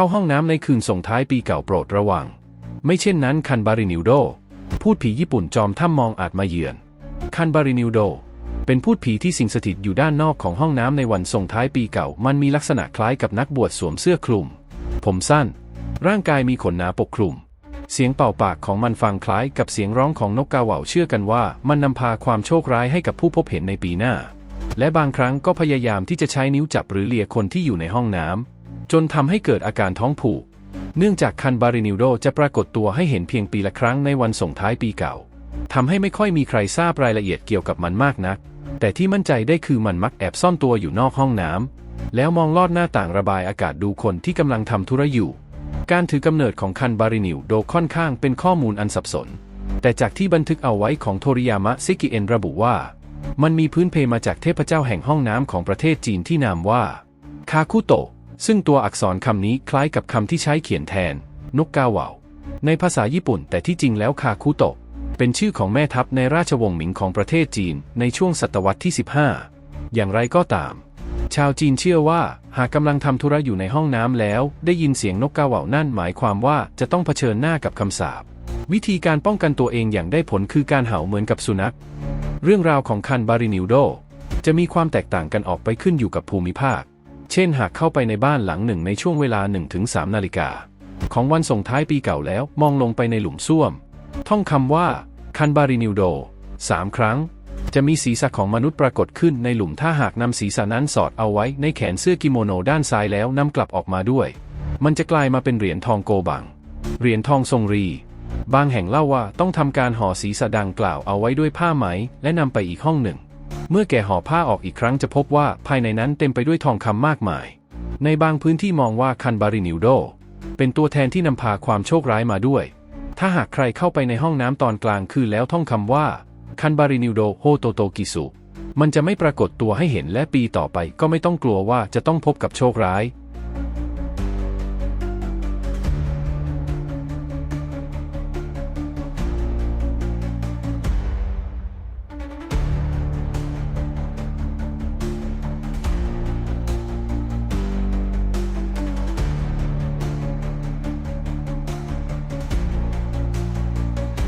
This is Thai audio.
เข้าห้องน้ำในคืนส่งท้ายปีเก่าโปรดระวัง ไม่เช่นนั้นคันบารินิวโด พูดผีญี่ปุ่นจอมถ้ำมองอาจมาเยือน คันบารินิวโด เป็นพูดผีที่สิงสถิตอยู่ด้านนอกของห้องน้ำในวันส่งท้ายปีเก่า มันมีลักษณะคล้ายกับนักบวชสวมเสื้อคลุม ผมสั้น ร่างกายมีขนหนาปกคลุม เสียงเป่าปากของมันฟังคล้ายกับเสียงร้องของนกกาเหว่าเชื่อกันว่า มันนำพาความโชคร้ายให้กับผู้พบเห็นในปีหน้า และบางครั้งก็พยายามที่จะใช้นิ้วจับหรือเลียคนที่อยู่ในห้องน้ำ จนทำให้เกิดอาการท้องผูก เนื่องจากคันบารินิโดจะปรากฏตัวให้เห็นเพียงปีละครั้งในวันส่งท้ายปีเก่าทำให้ไม่ค่อยมีใครทราบรายละเอียดเกี่ยวกับมันมากนัก แต่ที่มั่นใจได้คือมันมักแอบซ่อนตัวอยู่นอกห้องน้ำแล้วมองลอดหน้าต่างระบายอากาศดูคนที่กำลังทำธุระอยู่ การถือกำเนิดของคันบารินิวโดค่อนข้างเป็นข้อมูลอันสับสน แต่จากที่บันทึกเอาไว้ของโทริยามะซิกิเอนระบุว่า มันมีพื้นเพมาจากเทพเจ้าแห่งห้องน้ำของประเทศจีนที่นามว่า คาคุโตะ ซึ่งตัวอักษรคำนี้คล้ายกับคำที่ใช้เขียนแทน นกกาเหว่า ในภาษาญี่ปุ่น แต่ที่จริงแล้วคาคุโตะ เป็นชื่อของแม่ทัพในราชวงศ์หมิงของประเทศจีนในช่วงศตวรรษที่ 15 อย่างไรก็ตาม ชาวจีนเชื่อว่า หากกำลังทำธุระอยู่ในห้องน้ำแล้ว ได้ยินเสียงนกกาเหว่านั่นหมายความว่าจะต้องเผชิญหน้ากับคำสาปวิธีการป้องกันตัวเองอย่างได้ผลคือการเห่าเหมือนกับสุนัข เรื่องราวของคันบารินิวโด จะมีความแตกต่างกันออกไปขึ้นอยู่กับภูมิภาค เช่นหากเข้าไปในบ้านหลังหนึ่งในช่วงเวลา 1-3 นาฬิกา ของวันส่งท้ายปีเก่าแล้วมองลงไปในหลุมซ่วม ท่องคำว่า คันบารินิวโดสามครั้ง จะมีศีรษะของมนุษย์ปรากฏขึ้นในหลุมถ้าหากนำศีรษะนั้นสอดเอาไว้ในแขนเสื้อกิโมโนด้านซ้ายแล้วนำกลับออกมาด้วย มันจะกลายมาเป็นเหรียญทองโกบัง เหรียญทองทรงรี บางแห่งเล่าว่าต้องทำการห่อศีรษะดังกล่าวเอาไว้ด้วยผ้าไหม และนำไปอีกห้องหนึ่ง เมื่อแกห่อผ้าออกอีกครั้งจะพบว่าภายในนั้นเต็มไปด้วยทองคำมากมาย ในบางพื้นที่มองว่าคันบารินิวโด เป็นตัวแทนที่นำพาความโชคร้ายมาด้วย ถ้าหากใครเข้าไปในห้องน้ำตอนกลางคืนแล้วท่องคำว่า คันบารินิวโดโฮโตโตกิสุมันจะไม่ปรากฏตัวให้เห็นและปีต่อไปก็ไม่ต้องกลัวว่าจะต้องพบกับโชคร้าย